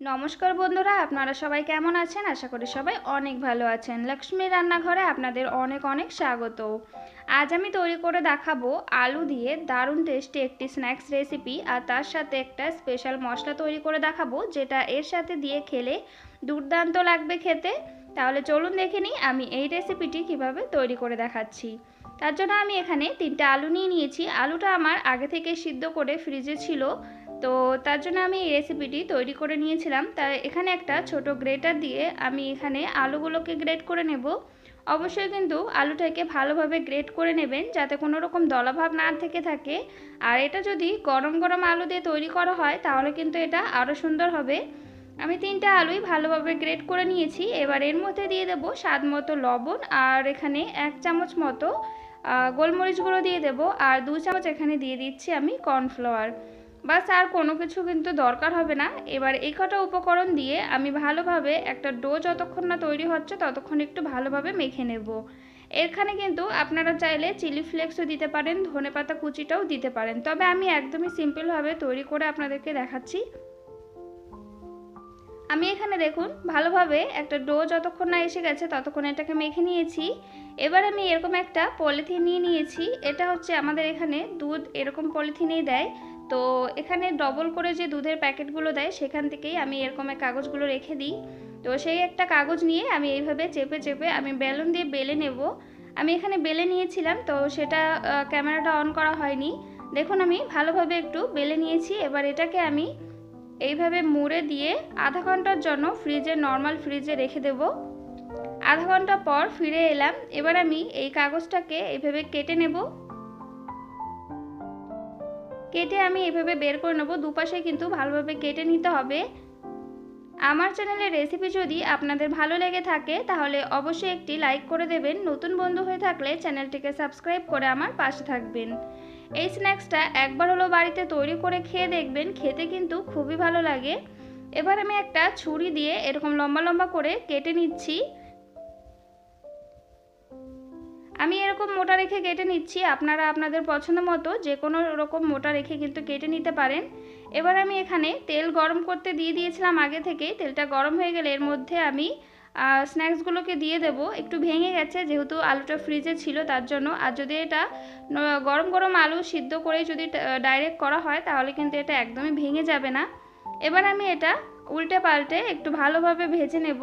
নমস্কার বন্ধুরা, আপনারা সবাই কেমন আছেন? আশা করি সবাই অনেক ভালো আছেন। লক্ষ্মী রান্নাঘরে আপনাদের অনেক অনেক স্বাগত। আজ আমি তৈরি করে দেখাবো আলু দিয়ে দারুণ টেস্টি একটি স্ন্যাক্স রেসিপি আর তার সাথে একটা স্পেশাল মশলা তৈরি করে দেখাবো, যেটা এর সাথে দিয়ে খেলে দুর্দান্ত লাগবে খেতে। তাহলে চলুন দেখে নিই আমি এই রেসিপিটি কীভাবে তৈরি করে দেখাচ্ছি। তার জন্য আমি এখানে তিনটা আলু নিয়ে নিয়েছি। আলুটা আমার আগে থেকে সিদ্ধ করে ফ্রিজে ছিল। তো তার জন্য আমি এই রেসিপিটি তৈরি করে নিয়েছিলাম। তা এখানে একটা ছোট গ্রেটার দিয়ে আমি এখানে আলুগুলোকে গ্রেট করে নেব। অবশ্যই কিন্তু আলুটাকে ভালোভাবে গ্রেট করে নেবেন, যাতে কোনো রকম দলাভাব না থেকে থাকে। আর এটা যদি গরম গরম আলু দিয়ে তৈরি করা হয়, তাহলে কিন্তু এটা আরও সুন্দর হবে। আমি তিনটা আলুই ভালোভাবে গ্রেট করে নিয়েছি। এবার এর মধ্যে দিয়ে দেবো স্বাদ মতো লবণ আর এখানে এক চামচ মতো গোলমরিচ গুঁড়ো দিয়ে দেবো। আর দু চামচ এখানে দিয়ে দিচ্ছি আমি কর্নফ্লাওয়ার বাস আর কোনো কিছু কিন্তু দরকার হবে না। এবার এই কটা উপকরণ দিয়ে আমি ভালোভাবে একটা ডো যতক্ষণ না তৈরি হচ্ছে ততক্ষণ একটু ভালোভাবে মেখে নেব। এখানে কিন্তু আপনারা চাইলে চিলি ফ্লেক্সও দিতে পারেন, ধনে পাতা কুচিটাও দিতে পারেন। তবে আমি একদমই সিম্পলভাবে তৈরি করে আপনাদেরকে দেখাচ্ছি। আমি এখানে দেখুন, ভালোভাবে একটা ডো যতক্ষণ না এসে গেছে ততক্ষণ এটাকে মেখে নিয়েছি। এবার আমি এরকম একটা পলিথিন নিয়ে নিয়েছি। এটা হচ্ছে আমাদের এখানে দুধ এরকম পলিথিনেই দেয়। তো এখানে ডবল করে যে দুধের প্যাকেটগুলো দেয়, সেখান থেকেই আমি এরকম কাগজগুলো রেখে দিই। তো সেই একটা কাগজ নিয়ে আমি এইভাবে চেপে চেপে আমি বেলুন দিয়ে বেলে নেব। আমি এখানে বেলে নিয়েছিলাম, তো সেটা ক্যামেরাটা অন করা হয়নি। দেখুন আমি ভালোভাবে একটু বেলে নিয়েছি। এবার এটাকে আমি এইভাবে মুড়ে দিয়ে আধা ঘণ্টার জন্য ফ্রিজে নর্মাল ফ্রিজে রেখে দেব। আধা ঘণ্টা পর ফিরে এলাম। এবার আমি এই কাগজটাকে এইভাবে কেটে নেব। কেটে আমি এভাবে বের করে নেব, দুপাশে কিন্তু ভালোভাবে কেটে নিতে হবে। আমার চ্যানেলের রেসিপি যদি আপনাদের ভালো লেগে থাকে, তাহলে অবশ্যই একটি লাইক করে দেবেন। নতুন বন্ধু হয়ে থাকলে চ্যানেলটিকে সাবস্ক্রাইব করে আমার পাশে থাকবেন। এই স্ন্যাক্সটা একবার হলো বাড়িতে তৈরি করে খেয়ে দেখবেন, খেতে কিন্তু খুবই ভালো লাগে। এবার আমি একটা ছুরি দিয়ে এরকম লম্বা লম্বা করে কেটে নিচ্ছি। আমি এরকম মোটা রেখে কেটে নিচ্ছি, আপনারা আপনাদের পছন্দ মতো যে কোনো রকম মোটা রেখে কিন্তু কেটে নিতে পারেন। এবার আমি এখানে তেল গরম করতে দিয়ে দিয়েছিলাম আগে থেকে তেলটা গরম হয়ে গেলে এর মধ্যে আমি স্ন্যাক্সগুলোকে দিয়ে দেব। একটু ভেঙে গেছে, যেহেতু আলুটা ফ্রিজে ছিল, তার জন্য। আর যদি এটা গরম গরম আলু সিদ্ধ করে যদি ডাইরেক্ট করা হয়, তাহলে কিন্তু এটা একদমই ভেঙে যাবে না। এবার আমি এটা উল্টে পাল্টে একটু ভালোভাবে ভেজে নেব।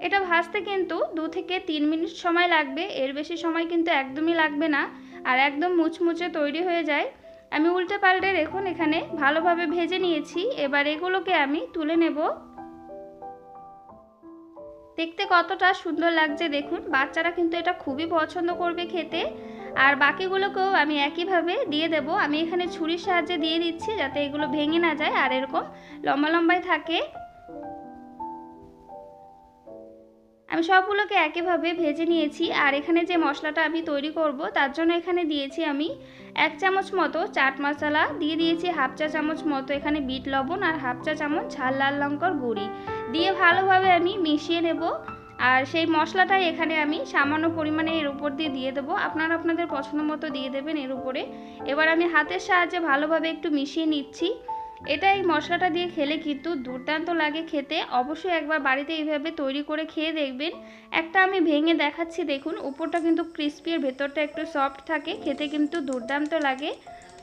এটা ভাজতে কিন্তু দু থেকে তিন মিনিট সময় লাগবে। এর বেশি সময় কিন্তু একদমই লাগবে না আর একদম মুচমুচে তৈরি হয়ে যায়। আমি উল্টে পাল্টে দেখুন এখানে ভালোভাবে ভেজে নিয়েছি। এবার এগুলোকে আমি তুলে নেব। দেখতে কতটা সুন্দর লাগছে দেখুন। বাচ্চারা কিন্তু এটা খুবই পছন্দ করবে খেতে। আর বাকিগুলোকেও আমি একইভাবে দিয়ে দেব। আমি এখানে ছুরির সাহায্যে দিয়ে দিচ্ছি যাতে এগুলো ভেঙে না যায়। আর এরকম লম্বা লম্বায় থাকে। আমি সবগুলোকে একইভাবে ভেজে নিয়েছি আর এখানে যে মশলাটা আমি তৈরি করব, তার জন্য এখানে দিয়েছি আমি এক চামচ মতো চাট মশলা, দিয়ে দিয়েছি হাফ চা চামচ মতো এখানে বিট লবণ আর হাফ চা চামচ ঝাল লাল লঙ্কার গুঁড়ি। দিয়ে ভালোভাবে আমি মিশিয়ে নেব আর সেই মশলাটাই এখানে আমি সামান্য পরিমাণে এর উপর দিয়ে দিয়ে দেবো। আপনারা আপনাদের পছন্দ মতো দিয়ে দেবেন এর উপরে। এবার আমি হাতের সাহায্যে ভালোভাবে একটু মিশিয়ে নিচ্ছি। এটা এই মশলাটা দিয়ে খেলে কিন্তু দুর্দান্ত লাগে খেতে। অবশ্যই একবার বাড়িতে এইভাবে তৈরি করে খেয়ে দেখবেন। একটা আমি ভেঙে দেখাচ্ছি, দেখুন। উপরটা কিন্তু ক্রিস্পি আর ভেতরটা একটু সফট থাকে, খেতে কিন্তু দুর্দান্ত লাগে।